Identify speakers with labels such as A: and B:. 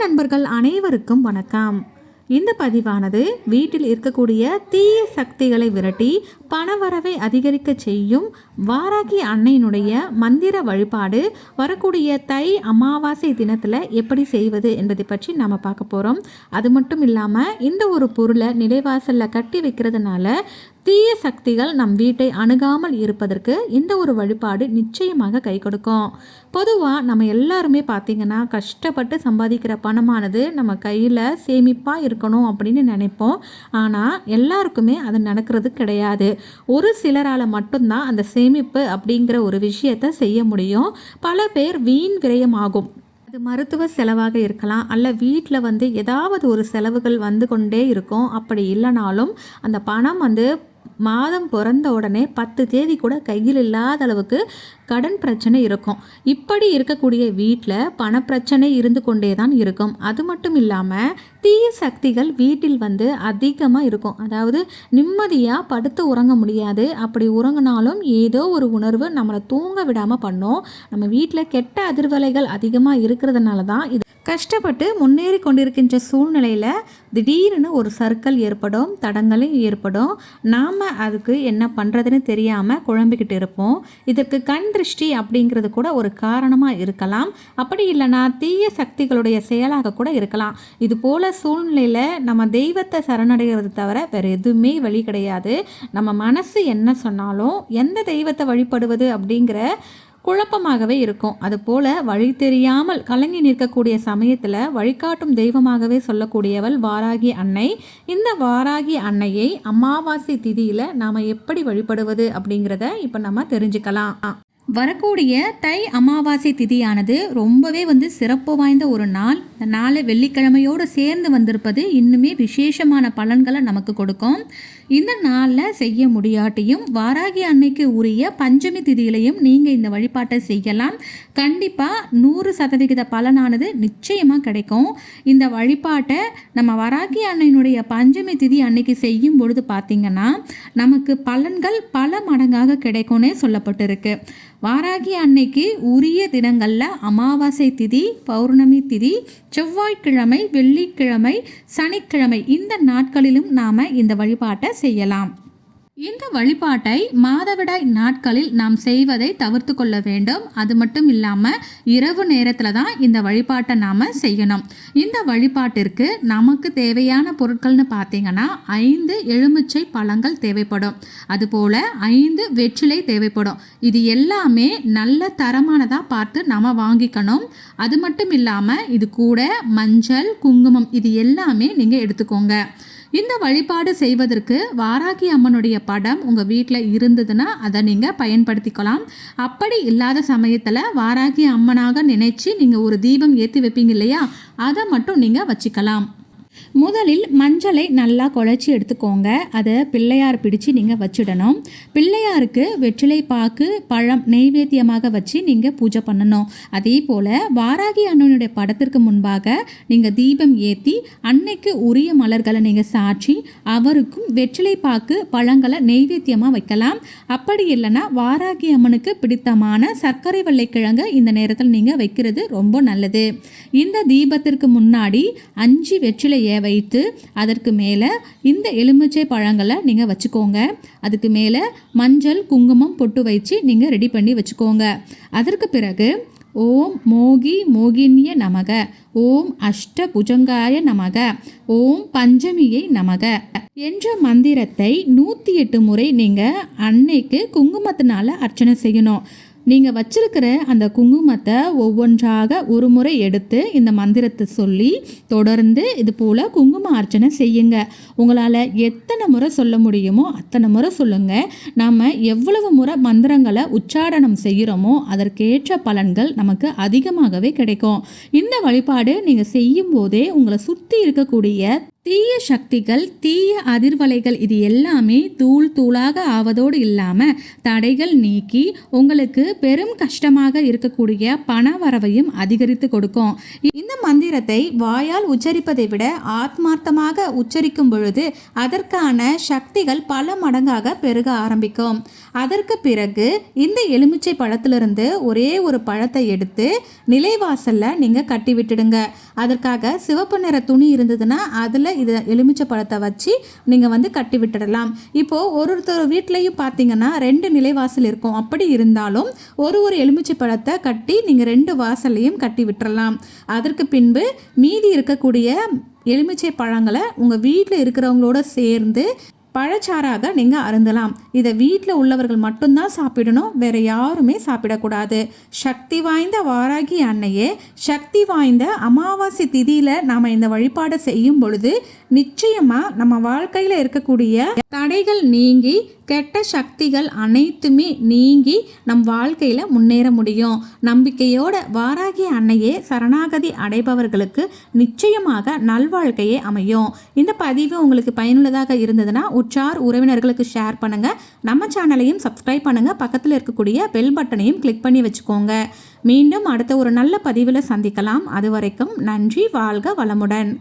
A: நண்பர்கள் அனைவருக்கும் வணக்கம். இந்த பதிவானது வீட்டில் இருக்கக்கூடிய தீய சக்திகளை விரட்டி பணவரவை அதிகரிக்க செய்யும் வாராகி அன்னையினுடைய மந்திர வழிபாடு வரக்கூடிய தை அமாவாசை தினத்தில் எப்படி செய்வது என்பதை பற்றி நாம் பார்க்க போகிறோம் அது மட்டும் இல்லாமல் இந்த ஒரு பொருளை நிலைவாசலில் கட்டி வைக்கிறதுனால தீய சக்திகள் நம் வீட்டை அணுகாமல் இருப்பதற்கு இந்த ஒரு வழிபாடு நிச்சயமாக கை கொடுக்கும். பொதுவாக நம்ம எல்லாருமே பார்த்திங்கன்னா கஷ்டப்பட்டு சம்பாதிக்கிற பணமானது நம்ம கையில் சேமிப்பாக இருக்கணும் அப்படின்னு நினைப்போம். ஆனால் எல்லாருக்குமே அது நடக்கிறது கிடையாது. ஒரு சிலரால் மட்டும்தான் அந்த சேமிப்பு அப்படிங்கிற ஒரு விஷயத்தை செய்ய முடியும். பல பேர் வீண் விரயமாகும். அது மருத்துவ செலவாக இருக்கலாம். அல்ல வீட்டில் வந்து ஏதாவது ஒரு செலவுகள் வந்து கொண்டே இருக்கும். அப்படி இல்லைனாலும் அந்த பணம் வந்து மாதம் பிறந்த உடனே பத்து தேதி கூட கையில் இல்லாத அளவுக்கு கடன் பிரச்சனை இருக்கும். இப்படி இருக்கக்கூடிய வீட்டில் பணப்பிரச்சனை இருந்து கொண்டே தான் இருக்கும். அது மட்டும் இல்லாமல் தீய சக்திகள் வீட்டில் வந்து அதிகமாக இருக்கும். அதாவது நிம்மதியாக படுத்து உறங்க முடியாது. அப்படி உறங்கினாலும் ஏதோ ஒரு உணர்வு நம்மளை தூங்க விடாமல் பண்ணும். நம்ம வீட்டில் கெட்ட அதிர்வலைகள் அதிகமாக இருக்கிறதுனால தான் இது. கஷ்டப்பட்டு முன்னேறி கொண்டிருக்கின்ற சூழ்நிலையில் திடீர்னு ஒரு சர்க்கிள் ஏற்படும் தடங்களும் ஏற்படும். நாம் அதுக்கு என்ன பண்ணுறதுன்னு தெரியாமல் குழம்பிக்கிட்டு இருப்போம். இதற்கு கண் திருஷ்டி அப்படிங்கிறது கூட ஒரு காரணமாக இருக்கலாம். அப்படி இல்லைனா தீய சக்திகளுடைய செயலாக கூட இருக்கலாம். இது போல் சூழ்நிலையில் நம்ம தெய்வத்தை சரணடைகிறது தவிர வேறு எதுவுமே வழி கிடையாது. நம்ம மனசு என்ன சொன்னாலும் எந்த தெய்வத்தை வழிபடுவது அப்படிங்கிற குழப்பமாகவே இருக்கும். அதுபோல வழி தெரியாமல் கலங்கி நிற்கக்கூடிய சமயத்தில் வழிகாட்டும் தெய்வமாகவே சொல்லக்கூடியவள் வாராகி அன்னை. இந்த வாராகி அன்னையை அமாவாசை திதியில் நாம் எப்படி வழிபடுவது அப்படிங்கிறத இப்போ நம்ம தெரிஞ்சுக்கலாம். வரக்கூடிய தை அமாவாசை திதியானது ரொம்பவே வந்து சிறப்பு வாய்ந்த ஒரு நாள். இந்த நாளை வெள்ளிக்கிழமையோடு சேர்ந்து வந்திருப்பது இன்னுமே விசேஷமான பலன்களை நமக்கு கொடுக்கும். இந்த நாளில் செய்ய முடியாட்டியும் வாராகி அன்னைக்கு உரிய பஞ்சமி திதியிலையும் நீங்கள் இந்த வழிபாட்டை செய்யலாம். கண்டிப்பாக நூறு சதவிகித பலனானது நிச்சயமாக கிடைக்கும். இந்த வழிபாட்டை நம்ம வராகி அன்னையினுடைய பஞ்சமி திதி அன்னைக்கு செய்யும் பொழுது பார்த்திங்கன்னா நமக்கு பலன்கள் பல மடங்காக கிடைக்கும்னே சொல்லப்பட்டிருக்கு. வாராகி அன்னைக்கு உரிய தினங்களில் அமாவாசை திதி பௌர்ணமி திதி செவ்வாய்க்கிழமை வெள்ளிக்கிழமை சனிக்கிழமை இந்த நாட்களிலும் நாம் இந்த வழிபாட்டை செய்யலாம். இந்த வழிபாட்டை மாதவிடாய் நாட்களில் நாம் செய்வதை தவிர்த்து கொள்ள வேண்டும். அது மட்டும் இல்லாமல் இரவு நேரத்தில் தான் இந்த வழிபாட்டை நாம் செய்யணும். இந்த வழிபாட்டிற்கு நமக்கு தேவையான பொருட்கள்னு பார்த்தீங்கன்னா ஐந்து எலுமிச்சை பழங்கள் தேவைப்படும். அதுபோல் ஐந்து வெற்றிலை தேவைப்படும். இது எல்லாமே நல்ல தரமானதாக பார்த்து நம்ம வாங்கிக்கணும். அது மட்டும் இல்லாமல் இது கூட மஞ்சள் குங்குமம் இது எல்லாமே நீங்கள் எடுத்துக்கோங்க. இந்த வழிபாடு செய்வதற்கு வாராகி அம்மனுடைய படம் உங்கள் வீட்டில் இருந்ததுன்னா அதை நீங்கள் பயன்படுத்திக்கலாம். அப்படி இல்லாத சமயத்தில் வாராகி அம்மனாக நினைச்சு நீங்கள் ஒரு தீபம் ஏற்றி வைப்பீங்க இல்லையா? அதை மட்டும் நீங்கள் வச்சுக்கலாம். முதலில் மஞ்சளை நல்லா குழச்சி எடுத்துக்கோங்க. அதை பிள்ளையார் பிடிச்சு நீங்கள் வச்சிடணும். பிள்ளையாருக்கு வெற்றிலை பாக்கு பழம் நெய்வேத்தியமாக வச்சு நீங்கள் பூஜை பண்ணணும். அதே போல் வாராகி அண்ணனுடைய படத்திற்கு முன்பாக நீங்கள் தீபம் ஏற்றி அன்னைக்கு உரிய மலர்களை நீங்கள் சாட்சி அவருக்கும் வெற்றிலை பாக்கு பழங்களை நெய்வேத்தியமாக வைக்கலாம். அப்படி இல்லைன்னா வாராகி அம்மனுக்கு பிடித்தமான சர்க்கரை வெள்ளைக்கிழங்கு இந்த நேரத்தில் நீங்கள் வைக்கிறது ரொம்ப நல்லது. இந்த தீபத்திற்கு முன்னாடி அஞ்சு வெற்றிலையை வைத்து அதற்கு மேலே இந்த எலுமிச்சை பழங்களை நீங்கள் வச்சுக்கோங்க. அதுக்கு மேலே மஞ்சள் குங்குமம் பொட்டு வச்சு நீங்கள் ரெடி பண்ணி வச்சுக்கோங்க. அதற்கு பிறகு ஓம் மோகி மோகினிய நமக. ஓம் அஷ்ட புஜங்காய நமக. ஓம் பஞ்சமியை நமக. என்ற மந்திரத்தை நூற்றி எட்டு முறை நீங்கள் அன்னைக்கு குங்குமத்தினால அர்ச்சனை செய்யணும். நீங்கள் வச்சிருக்கிற அந்த குங்குமத்தை ஒவ்வொன்றாக ஒரு முறை எடுத்து இந்த மந்திரத்தை சொல்லி தொடர்ந்து இது போல் குங்கும அர்ச்சனை செய்யுங்க. உங்களால் எத்தனை முறை சொல்ல முடியுமோ அத்தனை முறை சொல்லுங்கள் நம்ம எவ்வளவு முறை மந்திரங்களை உச்சாடனம் செய்கிறோமோ அதற்கேற்ற பலன்கள் நமக்கு அதிகமாகவே கிடைக்கும். இந்த வழிபாடு நீங்கள் செய்யும் போதே உங்களை சுற்றி இருக்கக்கூடிய தீய சக்திகள் தீய அதிர்வலைகள் இது எல்லாமே தூள் தூளாக ஆவதோடு இல்லாமல் தடைகள் நீக்கி உங்களுக்கு பெரும் கஷ்டமாக இருக்கக்கூடிய பண வரவையும் அதிகரித்து கொடுக்கும். இந்த மந்திரத்தை வாயால் உச்சரிப்பதை விட ஆத்மார்த்தமாக உச்சரிக்கும் பொழுது அதற்கான சக்திகள் பல மடங்காக பெருக ஆரம்பிக்கும். அதற்கு பிறகு இந்த எலுமிச்சை பழத்திலிருந்து ஒரே ஒரு பழத்தை எடுத்து நிலைவாசலில் நீங்கள் கட்டி விட்டுடுங்க. அதற்காக சிவப்பு நிற துணி இருந்ததுன்னா அதில் இதை எலுமிச்சை பழத்தை வச்சு நீங்கள் வந்து கட்டி விட்டுடலாம். இப்போது ஒரு ஒருத்தர் வீட்லேயும் பார்த்தீங்கன்னா ரெண்டு நிலைவாசல் இருக்கும். அப்படி இருந்தாலும் ஒரு ஒரு எலுமிச்சை பழத்தை கட்டி நீங்கள் ரெண்டு வாசல்லையும் கட்டி விட்டுறலாம். அதற்கு பின்பு மீதி இருக்கக்கூடிய எலுமிச்சை பழங்களை உங்கள் வீட்டில் இருக்கிறவங்களோட சேர்ந்து பழச்சாறாக நீங்கள் அருந்தலாம். இதை வீட்டில் உள்ளவர்கள் மட்டும்தான் சாப்பிடணும் வேற யாருமே சாப்பிடக்கூடாது. சக்தி வாய்ந்த வாராகி அன்னையே சக்தி வாய்ந்த அமாவாசை திதியில் நாம் இந்த வழிபாடை செய்யும் பொழுது நிச்சயமாக நம்ம வாழ்க்கையில் இருக்கக்கூடிய தடைகள் நீங்கி கெட்ட சக்திகள் அனைத்துமே நீங்கி நம் வாழ்க்கையில் முன்னேற முடியும். நம்பிக்கையோட வாராகி அன்னையே சரணாகதி அடைபவர்களுக்கு நிச்சயமாக நல்வாழ்க்கையே அமையும். இந்த பதிவு உங்களுக்கு பயனுள்ளதாக இருந்ததுன்னா உற்றார் உறவினர்களுக்கு ஷேர் பண்ணுங்கள் நம்ம சேனலையும் சப்ஸ்கிரைப் பண்ணுங்கள் பக்கத்தில் இருக்கக்கூடிய பெல் பட்டனையும் கிளிக் பண்ணி வச்சுக்கோங்க. மீண்டும் அடுத்த ஒரு நல்ல பதிவில் சந்திக்கலாம். அது வரைக்கும் நன்றி வாழ்க வளமுடன்.